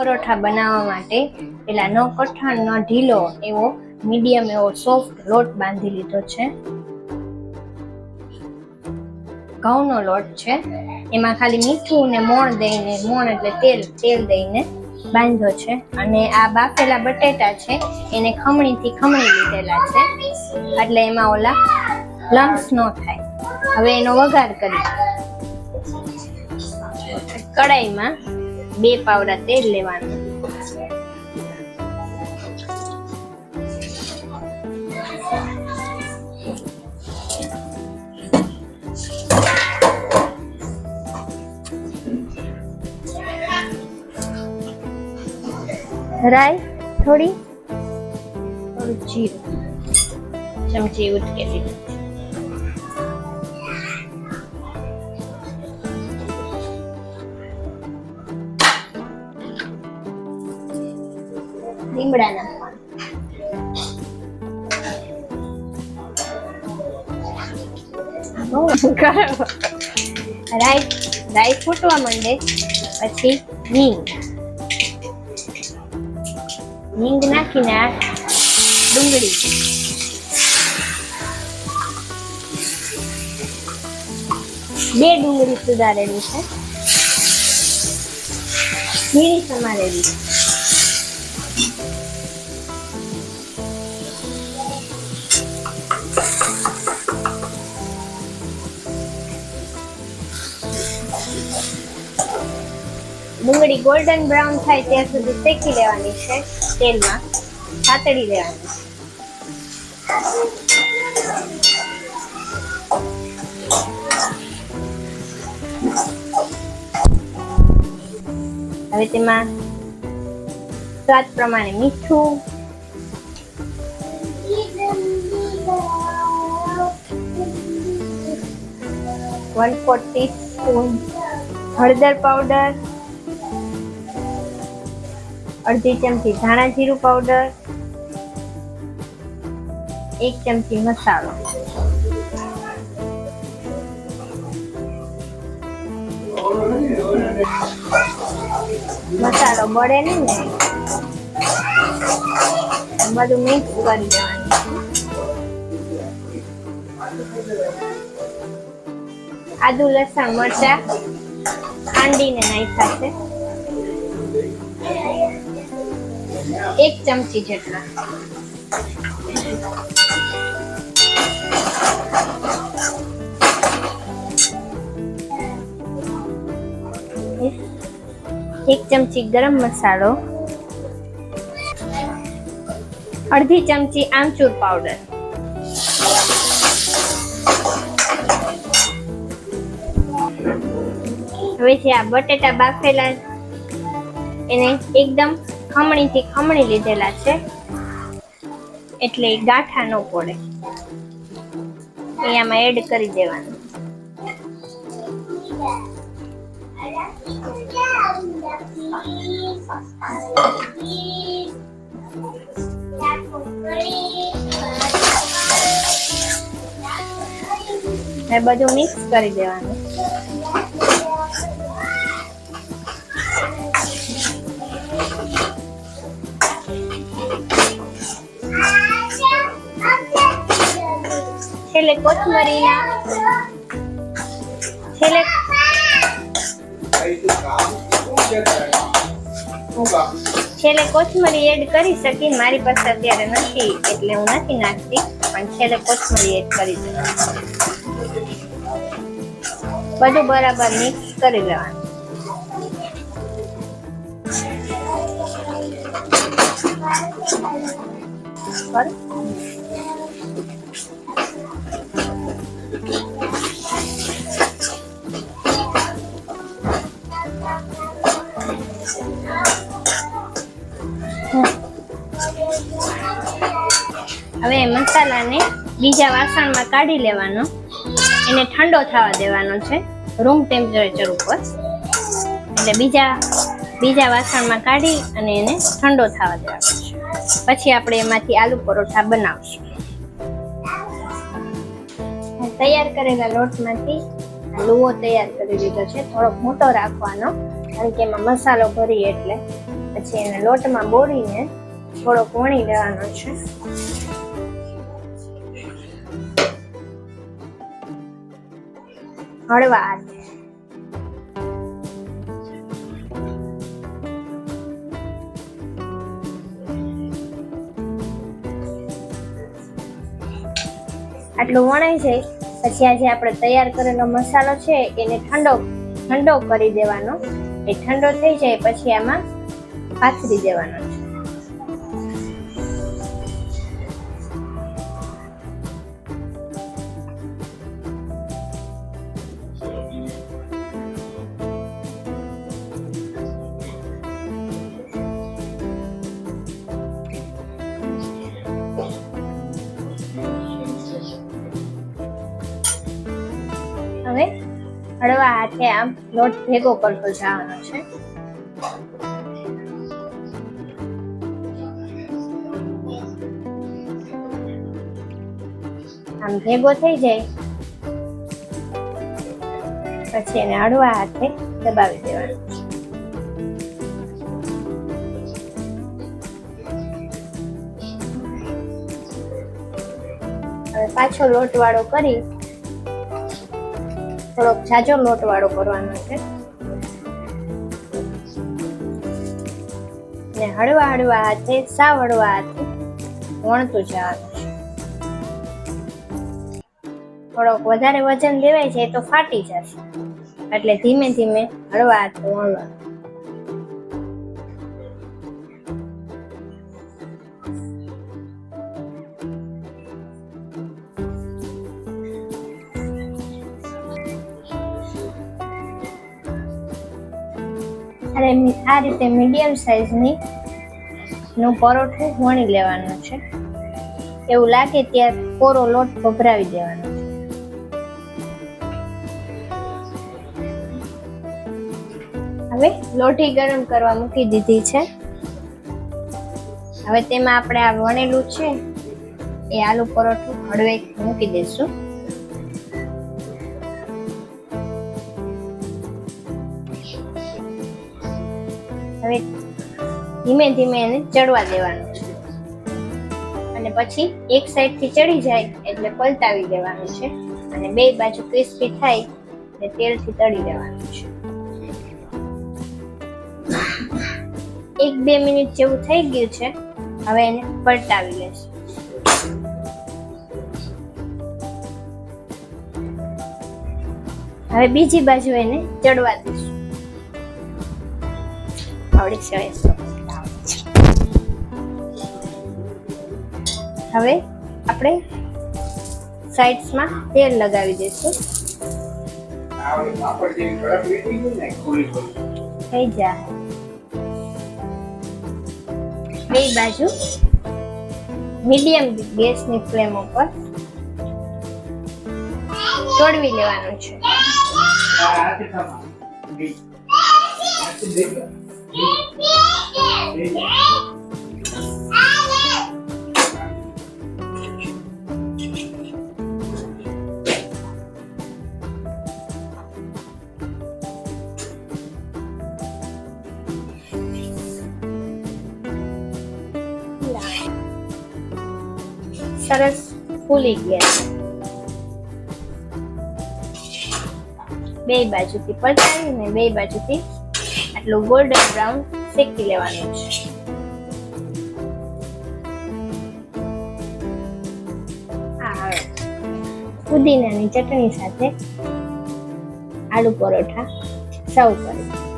પરોઠા બનાવવા માટે પેલા ન કઠણ, ન ઢીલો, એવો મીડિયમ એવો સોફ્ટ લોટ બાંધી લીધો છે. ઘઉંનો લોટ છે. એમાં ખાલી મીઠું ને મોણ દઈને, મોણ એટલે તેલ તેલ દઈને બાંધ્યો છે. અને આ બાફેલા બટેટા છે, એને ખમણીથી ખમણી લીધેલા છે. એટલે એમાં ઓલા લમ્સ ન થાય. હવે એનો વઘાર કરી કડાઈમાં બે પાવડા તેલ લેવાનું. રાઈ થોડી? થોડું જીરું. ચમચી ઉટકેલી. લીમડા નાખવાના રાઈ રાઈ ફૂટવા માંડે, પછી હિંગ. હિંગ નાખીને આ ડુંગળી. બે ડુંગળી સુધારેલી છે. ઝીણી સમારેલી છે. ડુંગળી ગોલ્ડન બ્રાઉન થાય ત્યાં સુધી શેકી લેવાની છે તેલમાં સાતડી લેવાની હવે તેમાં સ્વાદ પ્રમાણે મીઠું. વન ફોર સ્પૂન હળદર પાવડર અડધી ચમચી ધાણા જીરું પાવડર એક ચમચી મસાલો. મસાલો બળે નહીં ને. બધું મિક્સ કરી દેવાનું આદુ, લસણ, મરચા, ખાંડીને નાખ્યા છે. એક ચમચી જેટલા. એક ચમચી ગરમ મસાલો. અડધી ચમચી આમચૂર પાવડર હવે જે આ બટેટા બાફેલા એને એકદમ ખમણીથી ખમણી લીધેલા છે. એટલે ગાંઠા ન પડે. એ આમાં એડ કરી દેવાનું. એ બધું મિક્સ કરી દેવાનું. છેલ્લે કોથમરીના. છેલ્લે છેલ્લે કોથમરી એડ કરી શકી મારી પાસે અત્યારે નથી, એટલે હું નથી નાખતી. પણ છેલ્લે કોથમરી એડ કરી દેવાની બધું બરાબર મિક્સ કરી લેવાનું. બરાબર? હવે મસાલાને બીજા વાસણમાં કાઢી લેવાનો. એને ઠંડો થવા દેવાનો છે રૂમ ટેમ્પરેચર ઉપર. એટલે બીજા બીજા વાસણમાં કાઢી અને એને ઠંડો થવા દેવાનો. છે પછી આપણે એમાંથી આલુ પરોઠા બનાવશું. તૈયાર કરેલા લોટમાંથી લુઓ તૈયાર કરી દીધો છે, થોડોક મોટો રાખવાનો, કારણ કે એમાં મસાલો ભરી એટલે. પછી એને લોટમાં બોળીને થોડોક વણી લેવાનો છે. હળવા આટલું વણાઈ જાય પછી આ જે આપણે તૈયાર કરેલો મસાલો છે, એને ઠંડો ઠંડો કરી દેવાનો. એ ઠંડો થઈ જાય, પછી આમાં પાથરી દેવાનો. હવે હળવા હાથે આમ લોટ ભેગો કરતો જવાનો છે. આમ ભેગો થઈ જાય. પછી એને હળવા હાથે દબાવી દેવાનું પાછો લોટ વાળો કરી થોડોક જાજો લોટ વાળો કરવાનો છે. ને હળવા હળવા હાથે સાવ હળવા હાથે વણતું જવાનું થોડોક વધારે વજન દેવાય છે તો ફાટી જશે. એટલે ધીમે ધીમે હળવા હાથે વણવાનું. અને આ રીતે મીડિયમ સાઈઝની નું પરોઠું વણી લેવાનું છે. એવું લાગે ત્યાં કોરો લોટ ભભરાવી દેવાનો હવે લોટી ગરમ કરવા મૂકી દીધી છે. હવે તેમાં આપણે આ વણેલું છે, એ આલુ પરોઠું હળવે મૂકી દઈશું. હવે ધીમે ધીમે એને ચડવા દેવાનું છે. અને પછી એક સાઈડથી ચડી જાય એટલે પલટાવી દેવાનું છે. અને બે બાજુ ક્રિસ્પી થાય એટલે તેલથી તળી દેવાનું છે. એક બે મિનિટ જેવું થઈ ગયું છે. હવે એને પલટાવી લેશું. હવે બીજી બાજુ એને ચડવા દઈશું. આવડી છે હવે આપણે સાઈડ્સમાં તેલ લગાવી દઈશું. થઈ જા. બે બાજુ મીડિયમ ગેસની ફ્લેમ ઉપર તોડવી લેવાનું છે. સરસ ફૂલી ગયા. બે બાજુથી પલટાવી ને બે બાજુથી આટલું ગોલ્ડન બ્રાઉન શેકી લેવાનું. છે પુદીનાની ચટણી સાથે આલુ પરોઠા સર્વ કરી.